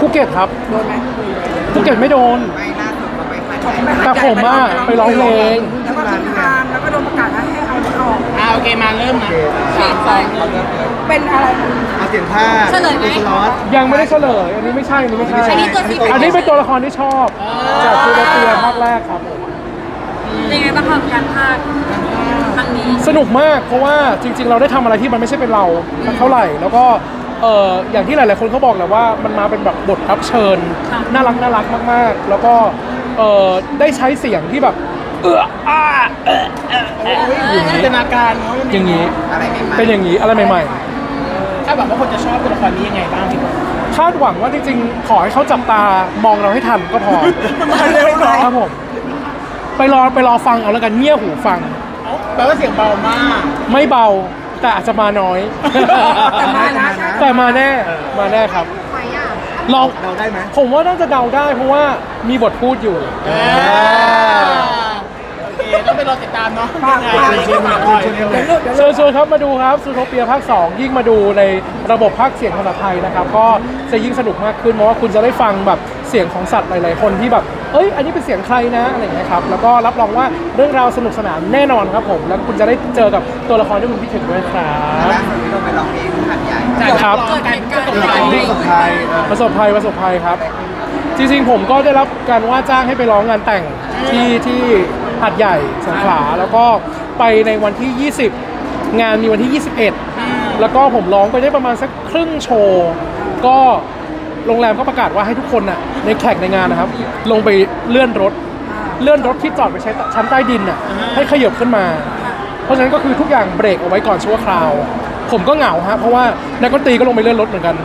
ภูเก็ตครับโดนไหมภูเก็ตไม่โดนไม่ล่าสุดเราไปพันแต่ผมอะไปร้องเพลง แล้วก็ทุกทางแล้วก็โดนประกาศให้เอาออกอ่าโอเคมาเริ่มนะสามสองเราเริ่มเลยเป็นอะไรเอาเสียงผ้าเฉลยไหม สล็อตยังไม่ได้เฉลย อันนี้ไม่ใช่ อันนี้ไม่ใช่ อันนี้ตัวจริง อันนี้เป็นตัวละครที่ชอบ จากซูเปอร์เตียภาคแรกครับผม เป็นไงบ้างคะการพากย์ครั้งนี้สนุกมากเพราะว่าจริง ๆ เราได้ทำอะไรที่มันไม่ใช่เป็นเราสักเท่าไหร่ แล้วก็ เอออย่างที่หลาย ๆ คนเขาบอกแหละว่ามันมาเป็นแบบบทรับเชิญน่ารักน่ารักมาก ๆ แล้วก็เออได้ใช้เสียงที่แบบเอออ้าเออเออเอออย่างจินี้นตนาการเนาะอย่างนี้อะไรใหม่ๆเป็นอย่างนี้อะไรใหม่ถ้าแบบว่าคนจะชอบตัวละครนี้ยังไงบ้างพี่บอลๆคาดหวังว่าจริงๆ ขอให้เขาจับตามองเราให้ทันก็พอมันเร็วเนาะครับผม ไปรอไปรอฟังเอาแล้วกันเงี่ยหูฟัง แปลว่าเสียงเบามาก ไม่เบา แต่อาจจะมาน้อย แต่มานะ แต่มาแน่มาแน่ครับ ไหมอะลองเราได้ไหมผมว่าน่าจะเดาได้เพราะว่ามีบทพูดอยู่อ่าโอเคต้องไปรอติดตามเนาะฝากยังไงฝากฝากหน่อยเร็วเชิญชวนครับมาดูครับซูโทเปียภาค 2 ยิ่งมาดูในระบบภาคเสียงภาษาไทยนะครับ ก็จะยิ่งสนุกมากขึ้นเพราะว่าคุณจะได้ฟังแบบเสียงของสัตว์หลาย ๆ คนที่แบบ เอ้ยอันนี้เป็นเสียงใครนะอะไรอย่างเงี้ยครับแล้วก็รับรองว่าเรื่องราวสนุกสนานแน่นอนครับผม แล้วคุณจะได้เจอกับตัวละครที่คุณคิดถึงด้วยครับล่าสุดที่เราไปร้องเพลงที่หัดใหญ่ๆจากครับเกิดเหตุการณ์เออของที่สุดท้ายเออประสบภัยประสบภัยครับ จริงๆผมก็ได้รับการว่าจ้างให้ไปร้องงานแต่งที่ที่หัดใหญ่สงขลาแล้วก็ไปในวันที่ 20 งานมีวันที่ 21 แล้วก็ผมร้องไปได้ประมาณสักครึ่งโชว์ ก็ โรงแรมก็ประกาศว่าให้ทุกคนน่ะในแขกในงานนะครับ ลงไปเลื่อนรถ เลื่อนรถที่จอดไปใช้ชั้นใต้ดินน่ะให้ขยับขึ้นมา เพราะฉะนั้นก็คือทุกอย่างเบรกเอาไว้ก่อนชั่วคราว ผมก็เหงาฮะเพราะว่านักดนตรีก็ลงไปเลื่อนรถเหมือนกัน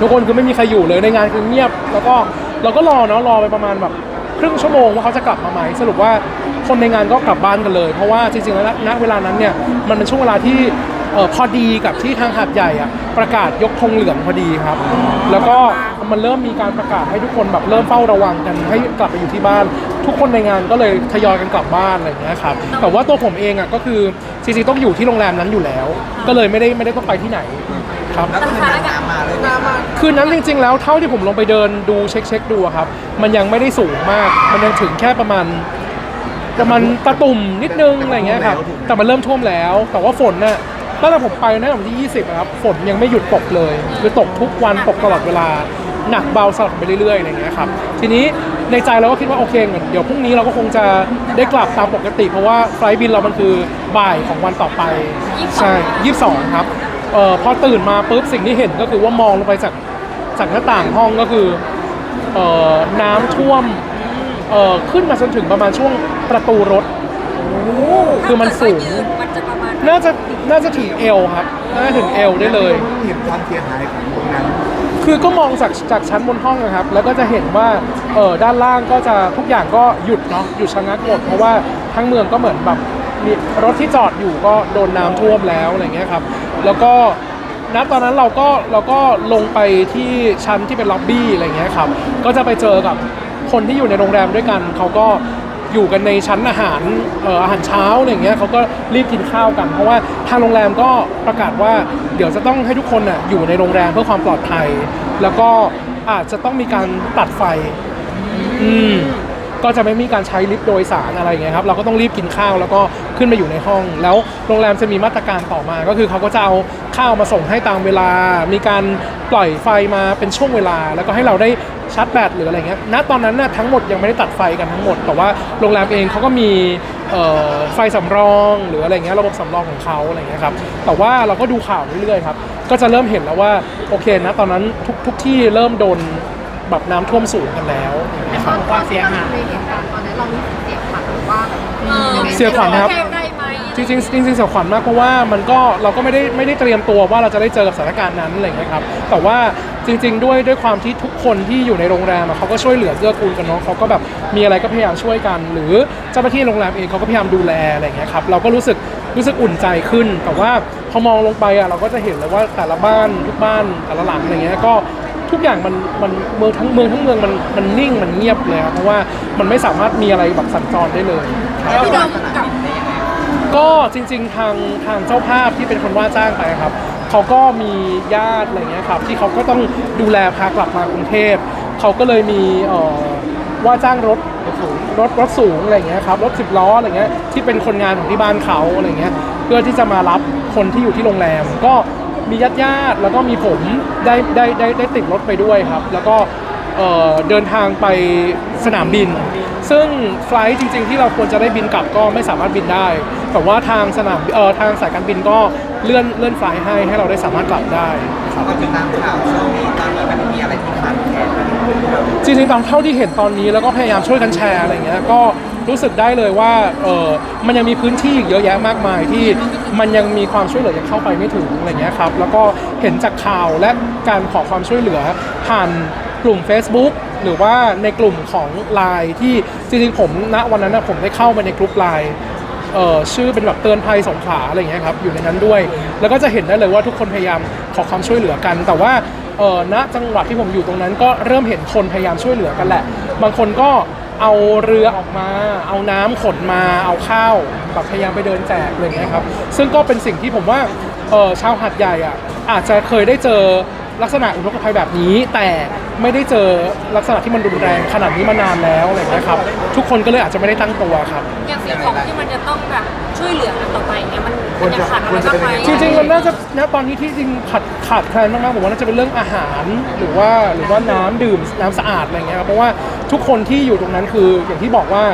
ทุกคนคือไม่มีใครอยู่เลยในงานคือเงียบ แล้วก็เราก็รอเนาะรอไปประมาณแบบครึ่งชั่วโมงว่าเขาจะกลับมาไหมสรุปว่าคนในงานก็กลับบ้านกันเลย เพราะว่าจริงๆแล้วณเวลานั้นเนี่ยมันเป็นช่วงเวลาที่ เอ่อพอดีกับที่ทางหาดใหญ่อะประกาศยกธงเหลืองพอดีครับ แล้วก็มันเริ่มมีการประกาศให้ทุกคนแบบเริ่มเฝ้าระวังกันให้กลับไปอยู่ที่บ้าน ทุกคนในงานก็เลยทยอยกันกลับบ้านอะไรอย่างเงี้ยครับแต่ว่าตัวผมเองอะก็คือจริงๆต้องอยู่ที่โรงแรมนั้นอยู่แล้ว ก็เลยไม่ได้ไม่ได้ต้องไปที่ไหนครับแล้วก็คือน้ำมาเลยมามาคืนนั้นจริง ๆ แล้วเท่าที่ผมลงไปเดินดูเช็คเช็คๆดูอะครับ มันยังไม่ได้สูงมาก มันยังถึงแค่ประมาณประมาณตะตุ่มนิดนึงอะไรอย่างเงี้ยครับแต่มันเริ่มท่วมแล้ว แต่ว่าฝนน่ะ ตั้งแต่ผมไปนะวันที่ 20อะครับฝนยังไม่หยุดตกเลยคือตกทุกวันตกตลอดเวลาหนักเบาสลับไปเรื่อยๆอะไรอย่างเงี้ยครับทีนี้ในใจเราก็คิดว่าโอเคงั้นเดี๋ยวพรุ่งนี้เราก็คงจะได้กลับตามปกติ เพราะว่าไฟล์บินเรามันคือบ่ายของวันต่อไปใช่22ครับเอ่อพอตื่นมาปุ๊บสิ่งที่เห็นก็คือว่ามองลงไปจากจากหน้าต่างห้องก็คือเอ่อน้ำท่วมเอ่อขึ้นมาจนถึงประมาณช่วงประตูรถ คือมันสูงมันจะประมาณน่าจะ น่าจะถึงเอวครับ น่าจะถึงเอวได้เลย เห็นความเสียหายของตรงนั้น คือก็มองจากจากชั้นบนห้องนะครับ แล้วก็จะเห็นว่าเออด้านล่างก็จะทุกอย่างก็หยุดเนาะหยุดชะงักหมดเพราะว่าทั้งเมืองก็เหมือนแบบมีรถที่จอดอยู่ก็โดนน้ำท่วมแล้วอะไรเงี้ยครับ แล้วก็ณตอนนั้นเราก็เราก็ลงไปที่ชั้นที่เป็นล็อบบี้อะไรเงี้ยครับ ก็จะไปเจอกับคนที่อยู่ในโรงแรมด้วยกัน เขาก็ อยู่กันในชั้นอาหารอาหารเช้าอะไรเงี้ยเขาก็รีบกินข้าวกัน เพราะว่าทางโรงแรมก็ประกาศว่าเดี๋ยวจะต้องให้ทุกคนน่ะอยู่ในโรงแรมเพื่อความปลอดภัย แล้วก็อาจจะต้องมีการตัดไฟ อืม ก็จะไม่มีการใช้ลิฟต์โดยสารอะไรอย่างเงี้ยครับเราก็ต้องรีบกินข้าวแล้วก็ขึ้นมาอยู่ในห้อง แล้วโรงแรมจะมีมาตรการต่อมา ก็คือเขาก็จะเอาข้าวมาส่งให้ตามเวลา มีการปล่อยไฟมาเป็นช่วงเวลา แล้วก็ให้เราได้ชาร์จแบตหรืออะไรเงี้ยณตอนนั้นน่ะทั้งหมดยังไม่ได้ตัดไฟกันทั้งหมด แต่ว่าโรงแรมเองเขาก็มีไฟสำรองหรืออะไรเงี้ยระบบสำรองของเขาอะไรเงี้ยครับแต่ว่าเราก็ดูข่าวเรื่อยๆครับก็จะเริ่มเห็นแล้วว่าโอเคนะตอนนั้นทุกทุกที่เริ่มโดนแบบน้ำท่วมสูงกันแล้ว ในส่วนของความเสียหายในเหตุการณ์ตอนนั้นเรารู้สึกเสียขวัญหรือว่าแบบเสียขวัญครับแได้ไหมจริงๆจริงๆเสียขวัญมากเพราะว่ามันก็เราก็ไม่ได้ไม่ได้เตรียมตัวว่าเราจะได้เจอกับสถานการณ์นั้นอะไรอย่างเงี้ยครับแต่ว่าจริง ๆ ด้วยด้วยความที่ทุกคนที่อยู่ในโรงแรมอะเขาก็ช่วยเหลือเกื้อกูลกันเนาะเขาก็แบบมีอะไรก็พยายามช่วยกัน หรือเจ้าหน้าที่โรงแรมเองเขาก็พยายามดูแลอะไรอย่างเงี้ยครับเราก็รู้สึกรู้สึกอุ่นใจขึ้น แต่ว่าพอมองลงไปอะเราก็จะเห็นเลยว่าแต่ละบ้านทุกบ้านแต่ละหลังอะไรเงี้ยก็ ทุกอย่างมันมันเมืองทั้งเมืองทั้งเมืองมันมันนิ่งมันเงียบเลยครับเพราะว่ามันไม่สามารถมีอะไรแบบสัญจรได้เลยแล้วพี่โดมกับก็จริง ๆ ทางทางเจ้าภาพที่เป็นคนว่าจ้างไปครับ เขาก็มีญาติอะไรเงี้ยครับที่เขาก็ต้องดูแลพากลับมากรุงเทพเขาก็เลยมีเอ่อว่าจ้างรถรถรถสูงอะไรเงี้ยครับรถสิบล้ออะไรเงี้ยที่เป็นคนงานของที่บ้านเขาอะไรเงี้ยเพื่อที่จะมารับคนที่อยู่ที่โรงแรม ก็ มีญาติญาติๆแล้วก็มีผมได้ได้ได้ได้ติดรถไปด้วยครับ แล้วก็เอ่อเดินทางไปสนามบิน ซึ่งไฟลท์จริง ๆ ที่เราควรจะได้บินกลับก็ไม่สามารถบินได้ แต่ว่าทางสนามเอ่อทางสายการบินก็เลื่อนเลื่อนไฟลท์ให้ให้เราได้สามารถกลับได้ครับ ก็ติดตามข่าวช่วงนี้ตอนนี้มันมีอะไรที่ขาดแคลนจริงๆตามเท่าที่เห็นตอนนี้แล้วก็พยายามช่วยกันแชร์อะไรเงี้ยก็ รู้สึกได้เลยว่าเออมันยังมีพื้นที่อีกเยอะแยะมากมายที่มันยังมีความช่วยเหลือยังเข้าไปไม่ถึงอะไรเงี้ยครับแล้วก็เห็นจากข่าวและการขอความช่วยเหลือผ่านกลุ่ม Facebook หรือว่าในกลุ่มของ Line ที่จริงๆผมณวันนั้นนะผมได้เข้าไปในกลุ่ม Line ชื่อเป็นแบบเตือนภัยสงขาอะไรอย่างเงี้ยครับอยู่ในนั้นด้วย แล้วก็จะเห็นได้เลยว่าทุกคนพยายามขอความช่วยเหลือกัน แต่ว่าณจังหวัดที่ผมอยู่ตรงนั้นก็เริ่มเห็นคนพยายามช่วยเหลือกันแหละ บางคนก็ เอาเรือออกมา เอาน้ำขนมา เอาข้าวแบบพยายามไปเดินแจกอะไรอย่างเงี้ยครับ ซึ่งก็เป็นสิ่งที่ผมว่าเออชาวหัดใหญ่อะอาจจะเคยได้เจอลักษณะอุทกภัยแบบนี้ แต่ไม่ได้เจอลักษณะที่มันรุนแรงขนาดนี้มานานแล้วอะไรอย่างเงี้ยครับ ทุกคนก็เลยอาจจะไม่ได้ตั้งตัวครับ อย่างสิ่งของที่มันจะต้องแบบช่วยเหลือกันต่อไปเนี่ยมันมันยังขาดอะไรบ้างไหมจริงๆมันน่าจะณตอนนี้ที่จริงขาดขาดแคลนมากๆผมว่าน่าจะเป็นเรื่องอาหารหรือว่าหรือว่าน้ำดื่มน้ำสะอาดอะไรเงี้ยครับเพราะว่า ทุกคนที่อยู่ตรงนั้นคืออย่างที่บอกว่า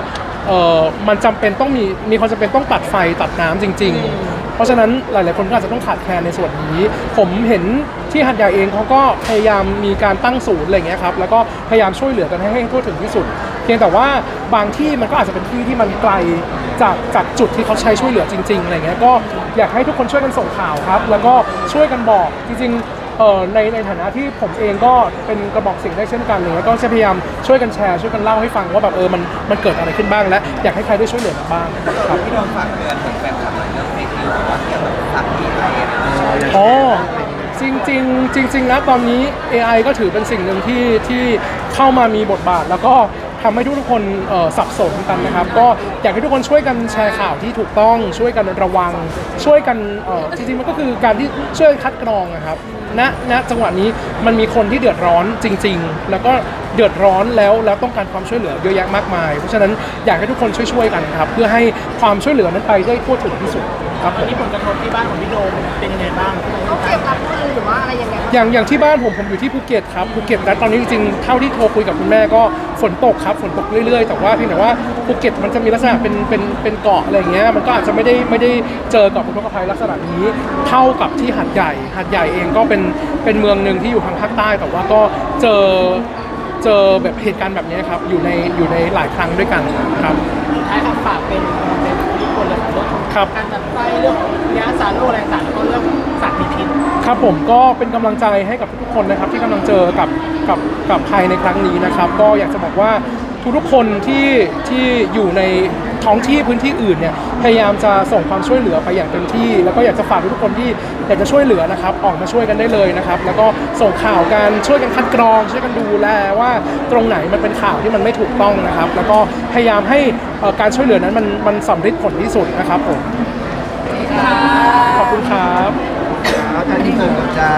เออมันจำเป็นต้องมีมีความจำเป็นต้องตัดไฟตัดน้ำจริง ๆ เพราะฉะนั้นหลายๆคนก็อาจจะต้องขาดแคลนในส่วนนี้ ผมเห็นที่หัดใหญ่เองเขาก็พยายามมีการตั้งศูนย์อะไรเงี้ยครับแล้วก็พยายามช่วยเหลือกันให้ให้ทั่วถึงที่สุด เพียงแต่ว่าบางที่มันก็อาจจะเป็นที่ที่มันไกลจากจากจุดที่เขาใช้ช่วยเหลือจริงๆอะไรเงี้ยก็อยากให้ทุกคนช่วยกันส่งข่าวครับ แล้วก็ช่วยกันบอกจริงๆ เอ่อในในฐานะที่ผมเองก็เป็นกระบอกเสียงได้เช่นกันเลยแล้วก็จะพยายามช่วยกันแชร์ช่วยกันเล่าให้ฟังว่าแบบเออมันมันเกิดอะไรขึ้นบ้างและอยากให้ใครได้ช่วยเหลือกันบ้างครับพี่โดนฝากเตือนถึงแฟนคลับหน่อยเรื่องเฟซบุ๊กว่าเกี่ยวกับสัตว์ที่ไออะไรอย่างเงี้ยอ๋อจริงๆจริงๆนะตอนนี้ AI ก็ถือเป็นสิ่งหนึ่งที่ที่เข้ามามีบทบาท แล้วก็ ทำให้ทุกคนสับสนกันนะครับ ก็อยากให้ทุกคนช่วยกันแชร์ข่าวที่ถูกต้องช่วยกันระวัง ช่วยกันจริงๆมันก็คือการที่ช่วยคัดกรองนะครับณณจังหวะนี้มันมีคนที่เดือดร้อนจริง ๆ แล้วก็เดือดร้อนแล้วแล้วต้องการความช่วยเหลือเยอะแยะมากมาย เพราะฉะนั้นอยากให้ทุกคนช่วยๆกันครับ เพื่อให้ความช่วยเหลือนั้นไปได้ทั่วถึงที่สุด ครับผมนี่ผลกระทบที่บ้านของพี่โดมเป็นยังไงบ้างเขาเก็บรับมือหรือว่าอะไรยังไงบ้างอย่างอย่างที่บ้านผมผมอยู่ที่ภูเก็ตครับภูเก็ตนะตอนนี้จริงๆเท่าที่โทรคุยกับคุณแม่ก็ฝนตกครับฝนตกเรื่อยๆ แต่ว่าเพียงแต่ว่าภูเก็ตมันจะมีลักษณะเป็นเป็นเป็นเกาะอะไรอย่างเงี้ยมันก็อาจจะไม่ได้ไม่ได้เจอกับอุทกภัยลักษณะนี้ เท่ากับที่หาดใหญ่หาดใหญ่เองก็เป็นเป็นเมืองหนึ่งที่อยู่ทางภาคใต้ แต่ว่าก็เจอเจอแบบเหตุการณ์แบบนี้ครับอยู่ในอยู่ในหลายครั้งด้วยกันครับ ท้ายคำฝากเป็นเป็นทุกค นเลยเรื่องของครับการตัดไฟเรื่องของยาสารโรคอะไรต่างๆแล้วก็เรื่องสัตว์มีพิษครับผมก็เป็นกำลังใจให้กับทุกๆคนนะครับ ที่กำลังเจอกับกับกับภัยในครั้งนี้นะครับ ก็อยากจะบอกว่าทุกๆคนที่ที่อยู่ใน ท้องที่พื้นที่อื่นเนี่ยพยายามจะส่งความช่วยเหลือไปอย่างเต็มที่ แล้วก็อยากจะฝากทุกๆคนที่อยากจะช่วยเหลือนะครับออกมาช่วยกันได้เลยนะครับ แล้วก็ส่งข่าวกันช่วยกันคัดกรอง ช่วยกันดูแลว่าตรงไหนมันเป็นข่าวที่มันไม่ถูกต้องนะครับ แล้วก็พยายามให้เอ่อการช่วยเหลือนั้นมันมันสำเร็จผลที่สุดนะครับผมขอบคุณครับแล้วท่านที่เกิดกับจ้า